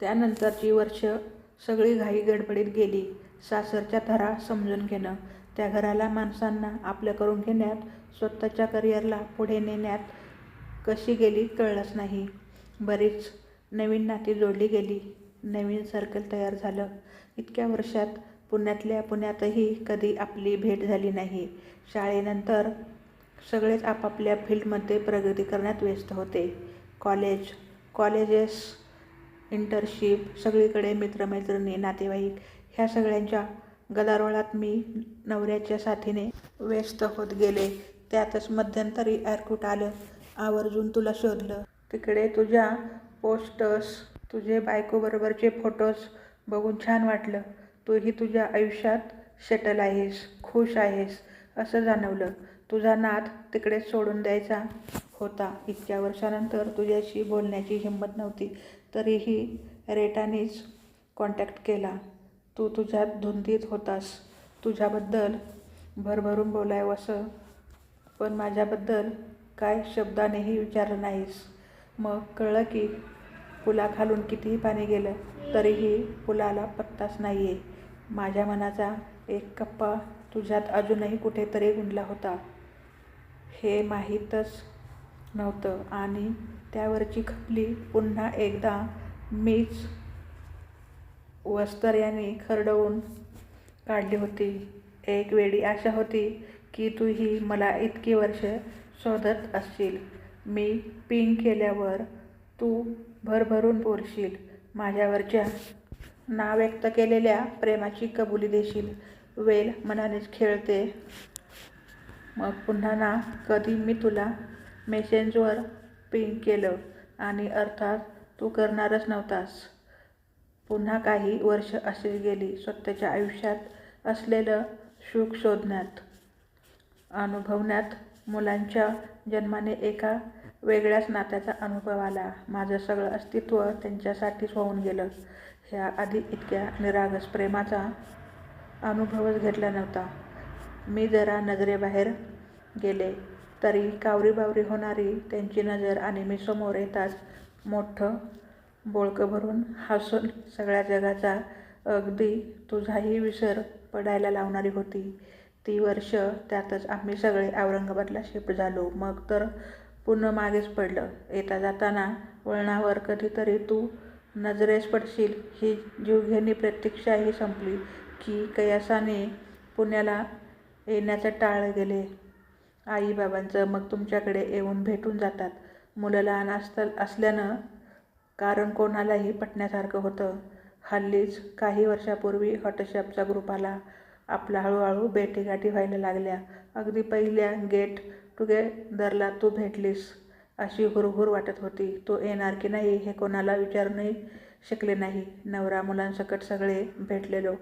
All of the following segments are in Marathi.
त्यानंतरची वर्ष सगळी घाई गडबडीत गेली. सासरच्या थरा समजून घेणं त्या घराला माणसांना आपलं करून घेण्यात स्वतःच्या करिअरला पुढे नेण्यात कशी गेली कळलंच नाही. बरीच नवीन नाती जोडली गेली. नवीन सर्कल तयार झालं. इतक्या वर्षात पुण्यातल्या पुण्यातही कधी आपली भेट झाली नाही. शाळेनंतर सगळेच आपापल्या फील्डमध्ये प्रगती करण्यात व्यस्त होते. कॉलेज कॉलेजेस इंटरशिप सगळीकडे मित्रमैत्रिणी नातेवाईक ह्या सगळ्यांच्या गदारोळात मी नवऱ्याच्या साथीने व्यस्त होत गेले. त्यातच मध्यंतरी एअरकूट आलं. आवर्जून तुला शोधलं. तिकडे तुझ्या पोस्टर्स तुझे बायकोबरोबरचे फोटोज बघून छान वाटलं. तूही तुझ्या आयुष्यात सेटल आहेस खुश आहेस असं जाणवलं. तुझा नाद तिकडेच सोडून द्यायचा होता. इतक्या वर्षानंतर तुझ्याशी बोलण्याची हिंमत नव्हती. तरीही रेटानेच कॉन्टॅक्ट केला. तू तुझ्यात धुंदीत होतास. तुझ्याबद्दल भरभरून बोलावंसं पण माझ्याबद्दल काय शब्दानेही विचारलं नाहीस. मग कळलं की पुलाखालून कितीही पाणी गेलं तरीही पुलाला पत्ताच नाही आहे माझ्या मनाचा एक कप्पा तुझ्यात अजूनही कुठेतरी गुंडला होता. हे माहीतच नव्हतं आणि त्यावरची खपली. पुन्हा एकदा मीच वस्तर्याने खरडवून काढली होती. एक वेळी आशा होती की तू ही मला इतकी वर्ष शोधत असशील. मी पिंग केल्यावर तू भरभरून बोलशील माझ्यावरच्या ना व्यक्त केलेल्या प्रेमाची कबुली देशील. वेल मनानेच खेळते. मग पुन्हा ना कधी मी तुला मेसेंजवर पिंग केलं आणि अर्थात तू करणारच नव्हतास. पुन्हा काही वर्ष अशीच गेली स्वतःच्या आयुष्यात असलेलं सुख शोधण्यात अनुभवण्यात मुलांच्या जन्माने एका वेगळ्याच नात्याचा अनुभव आला. माझं सगळं अस्तित्व त्यांच्यासाठीच होऊन गेलं. ह्या आधी इतक्या निरागस प्रेमाचा अनुभवच घेतला नव्हता. मी जरा नजरेबाहेर गेले. तरी कावरीबावरी होणारी त्यांची नजर आणि मी समोर येताच मोठं बोळकं भरून हसून सगळ्या जगाचा अगदी तुझाही विसर पडायला लावणारी होती. ती वर्ष त्यातच आम्ही सगळे औरंगाबादला शिफ्ट झालो. मग तर पुन्हा मागेच पडलं. येता जाताना वळणावर कधीतरी तू नजरेस पडशील. ही जीवघेणी प्रतीक्षाही संपली की कयासाने पुण्याला येण्याचं टाळ गेले. आईबाबांचं मग तुमच्याकडे येऊन भेटून जातात. मुलं लहान असत असल्यानं कारण कोणालाही पटण्यासारखं होतं. हल्लीच काही वर्षापूर्वी हॉटशॉपचा ग्रुप आला आपला हळूहळू भेटीगाठी व्हायला लागल्या. अगदी पहिल्या गेट टुगेदरला तू भेटलीस अशी हुरहुर वाटत होती. तो येणार की नाही हे कोणाला विचारूनही शकले नाही. नवरा मुलांसकट सगळे भेटलेलो.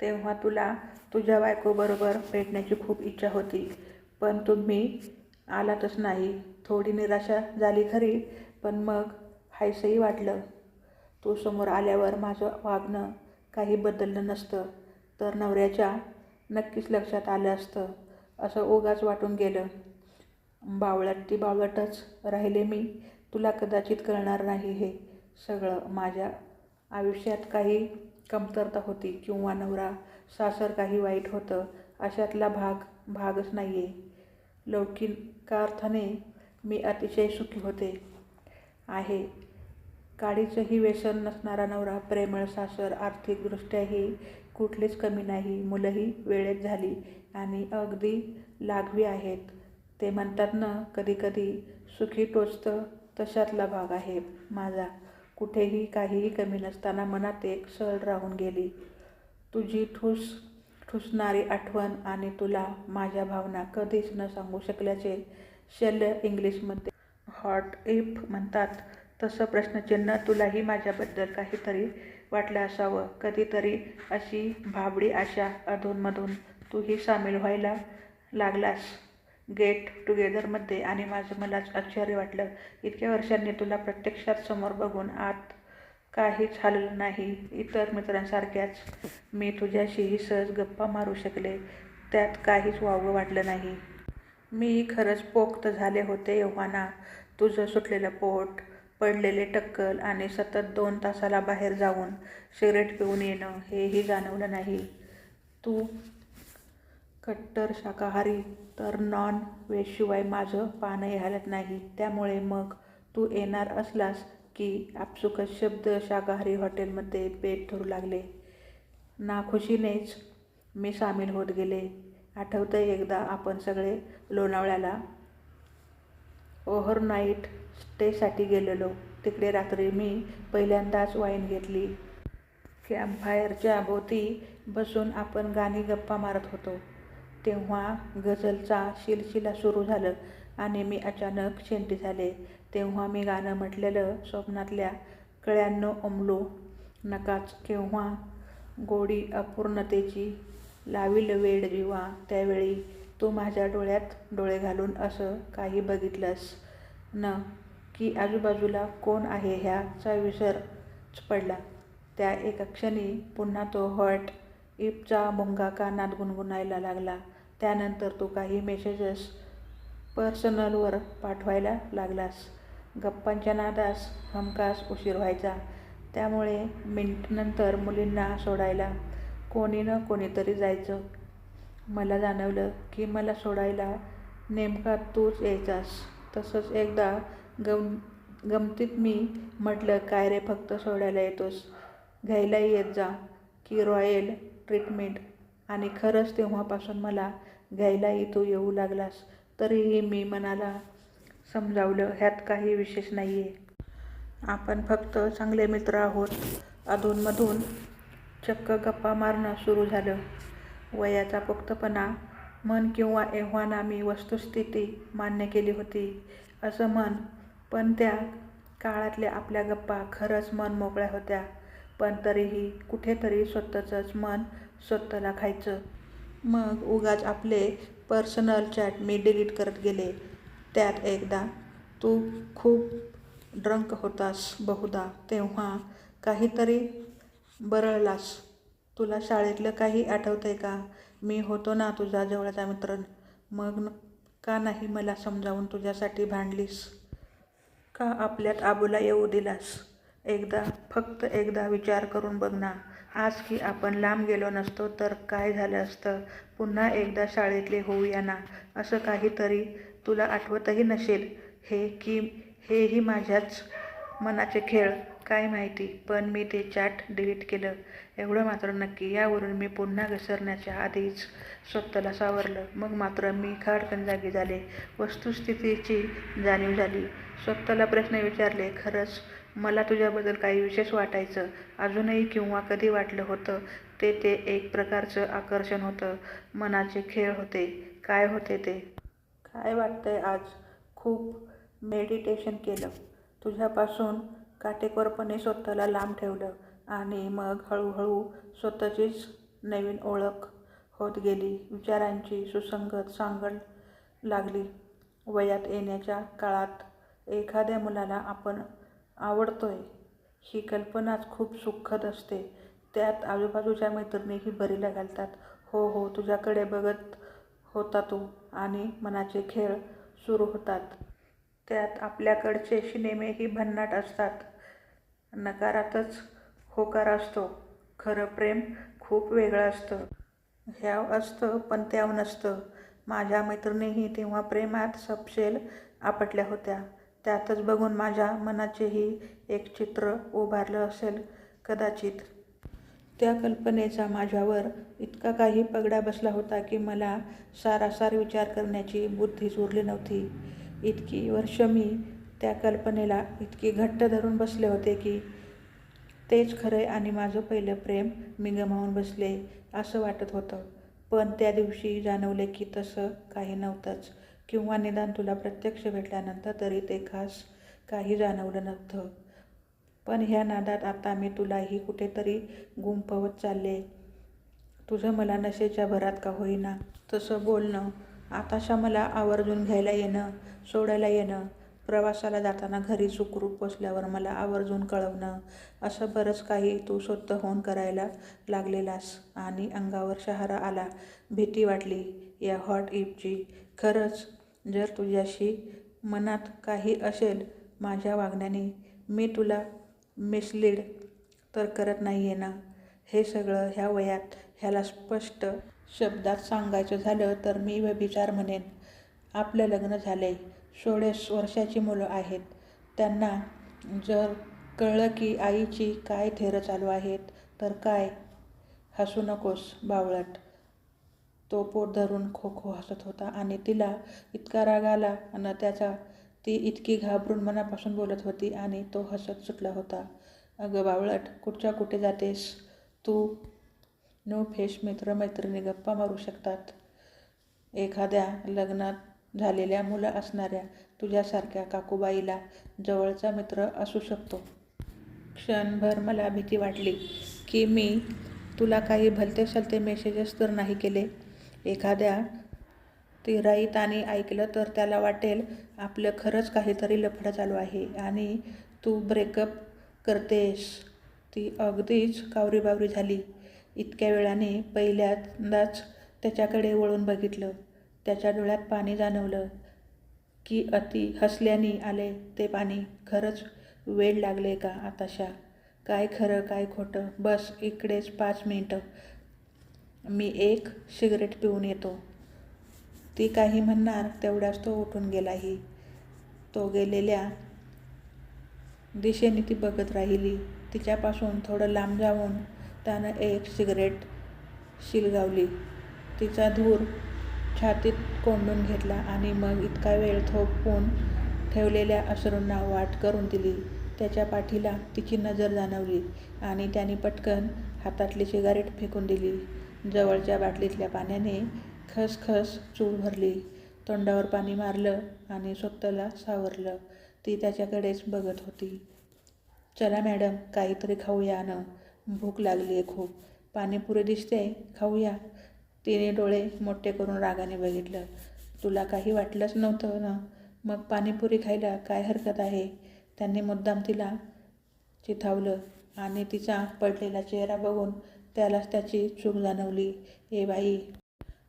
तेव्हा तुला तुझ्या बायकोबरोबर भेटण्याची खूप इच्छा होती. पण तुम्ही आलातच नाही. थोडी निराशा झाली खरी पण मग हायसंही वाटलं. तू समोर आल्यावर माझं वागणं काही बदललं नसतं तर नवऱ्याच्या नक्कीच लक्षात आलं असतं असं ओगाच वाटून गेलं. बावळट ती बावळटच राहिले मी तुला कदाचित कळणार नाही हे सगळं. माझ्या आयुष्यात काही कमतरता होती किंवा नवरा सासर काही वाईट होतं अशातला भाग भागच नाही आहे लौकिकार्थाने मी अतिशय सुखी होते. आहे. काडीचंही व्यसन नसणारा नवरा प्रेमळ सासर आर्थिकदृष्ट्याही कुठलीच कमी नाही. मुलंही वेळेत झाली आणि अगदी लागवी आहेत. ते म्हणतात ना कधीकधी सुखी टोचतं तशातला भाग आहे माझा. कुठेही काहीही कमी नसताना मनात एक सळ राहून गेली. तुझी ठूस ठुसणारी आठवण आणि तुला माझ्या भावना कधीच न सांगू शकल्याचे शल्य इंग्लिशमध्ये हॉट इफ म्हणतात. तसं प्रश्नचिन्ह तुलाही माझ्याबद्दल काहीतरी वाटलं असावं. कधीतरी अशी भाबडी आशा अधूनमधून तूही सामील व्हायला लागलास. गेट टुगेदरमध्ये आणि माझं मलाच आश्चर्य वाटलं. इतक्या वर्षांनी तुला प्रत्यक्षात समोर बघून आत काहीच हललं नाही इतर मित्रांसारख्याच मी तुझ्याशीही सहज गप्पा मारू शकले त्यात काहीच वावगं वाटलं नाही मी खरंच पोक्त झाले होते एव्हाना तुझं सुटलेलं पोट पडलेले टक्कल आणि सतत दोन तासाला बाहेर जाऊन सिगरेट पिऊन येणं हेही जाणवलं नाही. तू कट्टर शाकाहारी तर नॉन व्हेजशिवाय माझं पानही हलत नाही. त्यामुळे मग तू येणार असलास की आपसूकच शब्द शाकाहारी हॉटेलमध्ये पेट धरू लागले. नाखुशीनेच मी सामील होत गेले. आठवतं एकदा आपण सगळे लोणावळ्याला ओव्हरनाईट स्टेसाठी गेलेलो. तिकडे रात्री मी पहिल्यांदाच वाईन घेतली. कॅम्पफायरच्या भोवती बसून आपण गाणी गप्पा मारत होतो. तेव्हा गझलचा शिलशिला सुरू झालं आणि मी अचानक शेंटी झाले. तेव्हा मी गाणं म्हटलेलं स्वप्नातल्या कळ्यांनो उमलू नकाच केव्हा गोडी अपूर्णतेची लावील वेड जीवा त्यावेळी तू माझ्या डोळ्यात डोळे घालून असं काही बघितलंस न की आजूबाजूला कोण आहे ह्याचा विसरच पडला. त्या एका क्षणी पुन्हा तो हट इफचा भुंगा कानात गुणगुणायला लागला. त्यानंतर तू काही मेसेजेस पर्सनलवर पाठवायला लागलास. गप्पांच्या नादास हमखास उशीर व्हायचा. त्यामुळे मिनटनंतर मुलींना सोडायला कोणी न कोणीतरी जायचं. मला जाणवलं की मला सोडायला नेमका तूच यायचास. तसंच एकदा गम गमतीत मी म्हटलं काय रे फक्त सोडायला येतोस, घ्यायलाही येत जा की रॉयल ट्रीटमेंट आणि खरंच तेव्हापासून मला घ्यायलाही तू येऊ लागलास. तरीही मी मनाला समजावलं ह्यात काही विशेष नाही आहे आपण फक्त चांगले मित्र आहोत. अधूनमधून चक्क गप्पा मारणं सुरू झालं. वयाचा पोख्तपणा मन किंवा एव्हाना मी वस्तुस्थिती मान्य केली होती असं मन पण त्या काळातल्या आपल्या गप्पा खरंच मन मोकळ्या होत्या. पण तरीही कुठेतरी स्वतःचंच मन स्वतःला खायचं. मग उगाच आपले पर्सनल चॅट मी डिलीट करत गेले. त्यात एकदा तू खूप ड्रंक होतास बहुधा. तेव्हा काहीतरी बरळलास. तुला शाळेतलं काही आठवतंय का? मी होतो ना तुझा जवळचा मित्र. मग का नाही मला समजावून तुझ्यासाठी भांडलीस? का आपल्यात आबोला येऊ दिलास? एकदा, फक्त एकदा विचार करून बघ ना. आज की आपण लांब गेलो नसतो तर काय झालं असतं? पुन्हा एकदा शाळेतले होऊया ना. असं काहीतरी तुला आठवतही नसेल हे की हेही माझ्याच मनाचे खेळ काय माहिती पण मी ते चॅट डिलीट केलं एवढं मात्र नक्की. यावरून मी पुन्हा घसरण्याच्या आधीच स्वतःला सावरलं. मग मात्र मी खाडकन जागी झाले. वस्तुस्थितीची जाणीव झाली. स्वतःला प्रश्न विचारले खरंच मला तुझ्याबद्दल काही विशेष वाटायचं अजूनही किंवा कधी वाटलं होतं ते ते एक प्रकारचं आकर्षण होतं, मनाचे खेळ होते. काय होते ते? काय वाटतंय आज? खूप मेडिटेशन केलं. तुझ्यापासून काटेकोरपणे स्वतःला लांब ठेवलं आणि मग हळूहळू स्वतःचीच नवीन ओळख होत गेली. विचारांची सुसंगत सांगड लागली. वयात येण्याच्या काळात एखाद्या मुलाला आपण आवडतोय ही कल्पनाच खूप सुखद असते. त्यात आजूबाजूच्या मैत्रिणीही भरीला घालतात. हो हो तुझ्याकडे बघत होता तू आणि मनाचे खेळ सुरू होतात. त्यात आपल्याकडचे सिनेमेही भन्नाट असतात. नकारातच होकार असतो. खरं प्रेम खूप वेगळं असतं. ह्याव असतं पण त्याव नसतं. माझ्या मैत्रिणीही तेव्हा प्रेमात सपशेल आपटल्या होत्या. त्यातच बघून माझ्या मनाचेही एक चित्र उभारलं असेल कदाचित. त्या कल्पनेचा माझ्यावर इतका काही पगडा बसला होता की मला सारासार विचार करण्याची बुद्धीच उरली नव्हती. इतकी वर्षं मी त्या कल्पनेला इतकी घट्ट धरून बसले होते की तेच खरंय आणि माझं पहिलं प्रेम मी गमावून बसले असं वाटत होतं. पण त्या दिवशी जाणवले की तसं काही नव्हतंच किंवा निदान तुला प्रत्यक्ष भेटल्यानंतर तरी ते खास काही जाणवलं नव्हतं. पण ह्या नादात आता मी तुलाही कुठेतरी गुंफवत चालले तुझं मला नशेच्या भरात का होईना तसं बोलणं, आताशा मला आवर्जून घ्यायला येणं, सोडायला येणं, प्रवासाला जाताना घरी सुखरूप पोचल्यावर मला आवर्जून कळवणं असं बरंच काही तू स्वतःहून करायला लागलेलास आणि अंगावर शहारा आला. भीती वाटली या हॉट इपची खरंच जर तुझ्याशी मनात काही असेल माझ्या वागण्याने मी तुला मिसलीड तर करत नाही आहे ना? हे सगळं ह्या वयात ह्याला स्पष्ट शब्दात सांगायचं झालं तर मी व्यभिचार म्हणेन. आपलं लग्न झालं आहे सोळेस वर्षाची मुलं आहेत. त्यांना जर कळलं की आईची काय थेरं चालू आहेत तर काय? हसू नकोस बावळट. तो पोट धरून खो खो हसत होता आणि तिला इतका राग आला आणि त्याचा ती इतकी घाबरून मनापासून बोलत होती आणि तो हसत सुटला होता. अगं बावळट कुठच्या कुठे जातेस? तू नो फेश मित्र मैत्रिणी गप्पा मारू शकतात. एखाद्या लग्नात झालेल्या मुलं असणाऱ्या तुझ्यासारख्या काकूबाईला जवळचा मित्र असू शकतो. क्षणभर मला भीती वाटली की मी तुला काही भलते सलते मेसेजेस तर नाही केले. एखाद्या तिराईताने ऐकलं तर त्याला वाटेल आपलं खरंच काहीतरी लफडं चालू आहे आणि तू ब्रेकअप करतेस. ती अगदीच कावरीबावरी झाली. इतक्या वेळाने पहिल्यांदाच त्याच्याकडे वळून बघितलं. त्याच्या डोळ्यात पाणी जाणवलं की अति हसल्याने आले ते पाणी. खरंच वेळ लागले का आताशा? काय खरं काय खोटं? बस इकडेच पाच मिनटं. मी एक सिगरेट पिऊन येतो. ती काही म्हणणार तेवढ्याच तो उठून गेलाही. तो गेलेल्या दिशेने ती बघत राहिली. तिच्यापासून थोडं लांब जाऊन त्यानं एक सिगरेट शिलगावली. तिचा धूर छातीत कोंडून घेतला आणि मग इतका वेळ थोपवून ठेवलेल्या अश्रूंना वाट करून दिली. त्याच्या पाठीला तिची नजर जाणवली आणि त्याने पटकन हातातली सिगारेट फेकून दिली. जवळच्या बाटलीतल्या पाण्याने खसखस चूळ भरली. तोंडावर पाणी मारलं आणि स्वतःला सावरलं. ती त्याच्याकडेच बघत होती. चला मॅडम काहीतरी खाऊया ना. भूक लागली आहे खूप. पाणीपुरी दिसते खाऊया. तिने डोळे मोठे करून रागाने बघितलं. तुला काही वाटलंच नव्हतं ना? मग पाणीपुरी खायला काय हरकत आहे? त्यांनी मुद्दाम तिला चिथावलं आणि तिचा पडलेला चेहरा बघून त्यालाच त्याची चूक जाणवली. ए बाई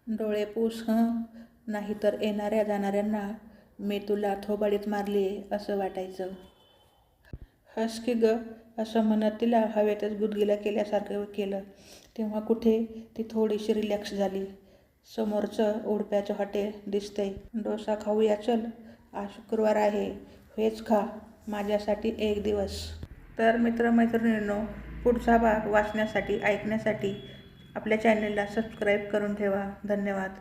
डोळे पूस हं? नाहीतर येणाऱ्या जाणाऱ्यांना मी तुला थोबाडीत मारली असं वाटायचं. हस की ग असं म्हणत तिला हवेतच गुदगीला केल्यासारखं केलं. तेव्हा कुठे ती थोडीशी रिलॅक्स झाली. समोरचं उडप्याचं हॉटेल दिसतंय. डोसा खाऊया चल. आज शुक्रवार आहे. व्हेज खा. माझ्यासाठी एक दिवस. तर मित्रमैत्रिणींनो पुढचा भाग वाचण्यासाठी ऐकण्यासाठी आपल्या चॅनलला सबस्क्राईब करून ठेवा. धन्यवाद.